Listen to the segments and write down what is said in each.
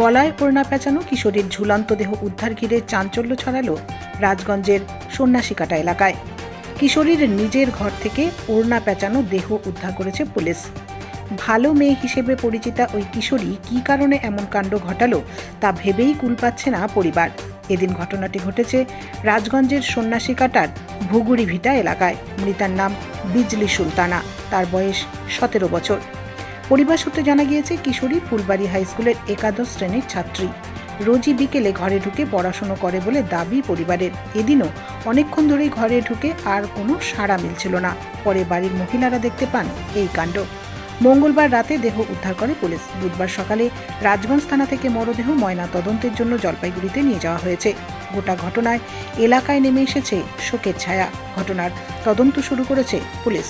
গলায় ওড়না পেঁচানো কিশোরীর ঝুলন্ত দেহ উদ্ধার ঘিরে চাঞ্চল্য ছড়ালো রাজগঞ্জের সন্ন্যাসীকাটা এলাকায়। কিশোরীর নিজের ঘর থেকে ওড়না পেঁচানো দেহ উদ্ধার করেছে পুলিশ। ভালো মেয়ে হিসেবে পরিচিতা ওই কিশোরী কী কারণে এমন কাণ্ড ঘটালো তা ভেবেই কুল পাচ্ছে না পরিবার। এদিন ঘটনাটি ঘটেছে রাজগঞ্জের সন্ন্যাসীকাটার ভুগুড়ি ভিটা এলাকায়। মৃতার নাম বিজলি সুলতানা। তার বয়স সতেরো বছর। পরিবার সূত্রে জানা গিয়েছে, কিশোরী ফুলবাড়ি হাই স্কুলের একাদশ শ্রেণির ছাত্রী। রোজই বিকেলে ঘরে ঢুকে পড়াশুনো করে বলে দাবি পরিবারের। এদিনও অনেকক্ষণ ধরেই ঘরে ঢুকে আর কোনো সাড়া মিলছিল না। পরে বাড়ির মহিলারা দেখতে পান এই কাণ্ড। মঙ্গলবার রাতে দেহ উদ্ধার করে পুলিশ। বুধবার সকালে রাজগঞ্জ থানা থেকে মরদেহ ময়না তদন্তের জন্য জলপাইগুড়িতে নিয়ে যাওয়া হয়েছে। গোটা ঘটনায় এলাকায় নেমে এসেছে শোকের ছায়া। ঘটনার তদন্ত শুরু করেছে পুলিশ।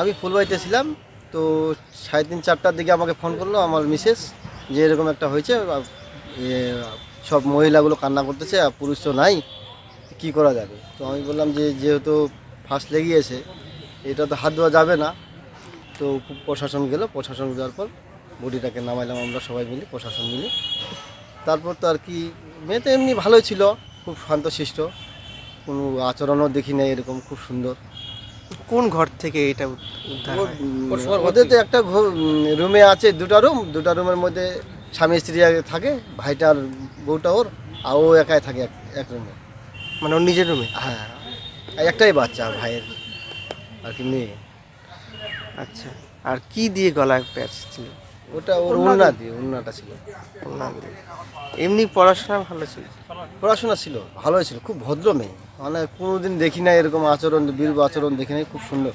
আমি ফুলবাড়িতে ছিলাম, তো সাড়ে তিন, চারটার দিকে আমাকে ফোন করল আমার মিসেস যে এরকম একটা হয়েছে সব মহিলাগুলো কান্না করতেছে আর পুরুষ তো নাই, কী করা যাবে? তো আমি বললাম যে যেহেতু ফার্স্ট লেগিয়েছে, এটা তো হাত দেওয়া যাবে না। তো প্রশাসন গেল, প্রশাসন যাওয়ার পর বডিটাকে নামাইলাম আমরা সবাই মিলে, প্রশাসন মিলে। তারপর তো আর কি, মেয়ে তো এমনি ভালোই ছিল, খুব শান্তশিষ্ট, কোনো আচরণও দেখি নাই এরকম, খুব সুন্দর। কোন ঘর থেকে এটা উদ্ধার হয়? ওদের তো একটা রুমে আছে দুটা রুম দুটা রুমের মধ্যে স্বামী স্ত্রী আগে থাকে ভাইটার বউটা ওর আর ও একাই থাকে এক- এক রুমে। মানে ওর নিজের রুমে? হ্যাঁ। আর একটাই বাচ্চা ভাইয়ের আর কি মেয়ে। আচ্ছা। আর কি দিয়ে গলায় প্যাচ ছিল? ওটা ওর উন্না দিয়ে উন্নাটা ছিল। না দিয়ে। এমনি পড়াশোনা ভালো ছিল? পড়াশোনা ছিল ভালোই ছিল খুব ভদ্র মেয়ে। মানে কোনোদিন দেখি না এরকম আচরণ বীর আচরণ দেখি নাই খুব সুন্দর।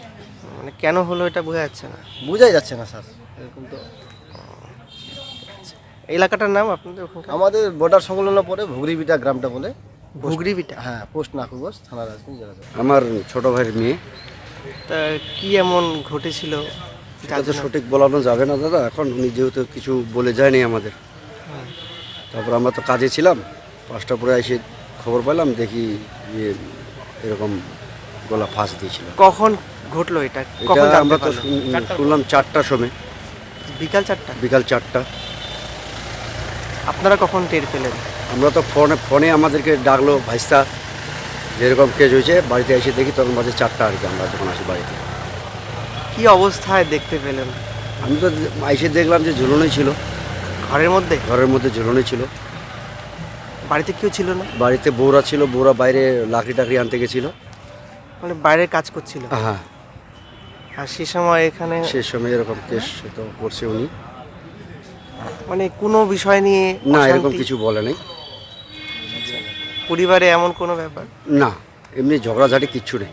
মানে কেন হলো এটা বোঝা যাচ্ছে না? বোঝাই যাচ্ছে না স্যার এরকম তো। এলাকাটার নাম আপনাদের আমাদের বর্ডার সংলগ্ন পরে ভুগরিবিটা গ্রামটা বলে। ভুগড়ি বিটা হ্যাঁ পোস্ট নাকুগঞ্জ থানা রাজগঞ্জ আমার ছোট ভাইয়ের মেয়ে। তা কি এমন ঘটেছিল? এটা তো সঠিক বলানো যাবে না দাদা এখন উনি যেহেতু কিছু বলে যায়নি আমাদের। তারপর আমরা তো কাজে ছিলাম পাঁচটা পরে এসে খবর পেলাম দেখি যে এরকম গলা ফাঁস দিয়েছিল। কখন ঘটলো এটা? কখন এটা আমরা তো? শুন- শুনলাম চারটার সময়। বিকাল চারটা? বিকাল চারটা। আপনারা কখন টের পেলেন? আমরা তো ফোনে ফোনে আমাদেরকে ডাকলো ভাইস্তা যেরকম কেস হয়েছে বাড়িতে এসে দেখি তখন বাজে চারটা আর কি আমরা যখন আসি বাড়িতে। কি অবস্থায় দেখতে পেলেন? আমি তো এসে দেখলাম যে ঝুলনই ছিল। ঘরের মধ্যে? ঘরের মধ্যে ঝুলনই ছিল। বাড়িতে কেউ ছিল না? বাড়িতে বউরা ছিল বউরা বাইরে লাকড়ি টাকড়ি আনতে গেছিল। মানে বাইরে কাজ করছিল? হ্যাঁ। আর সে সময় এখানে সে সময় এরকম কেস তো করছে উনি। মানে কোনো বিষয় নিয়ে না এরকম কিছু বলে নাই। পরিবারে এমন কোনো ব্যাপার? না এমনি ঝগড়াঝাটি কিচ্ছু নেই।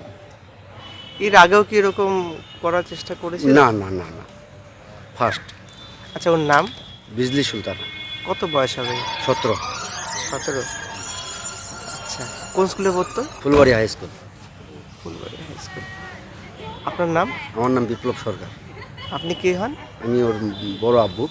এর আগেও কি এরকম করার চেষ্টা করেছে না না না না। ফার্স্ট আচ্ছা ওর নাম? বিজলি সুলতান। কত বয়স হবে? সতেরো। সতেরো। আচ্ছা কোন স্কুলে পড়তো? Phulbari high school. Phulbari high school. আপনার নাম? আমার নাম বিপ্লব সরকার। আপনি কে হন? আমি ওর বড় আব্বু।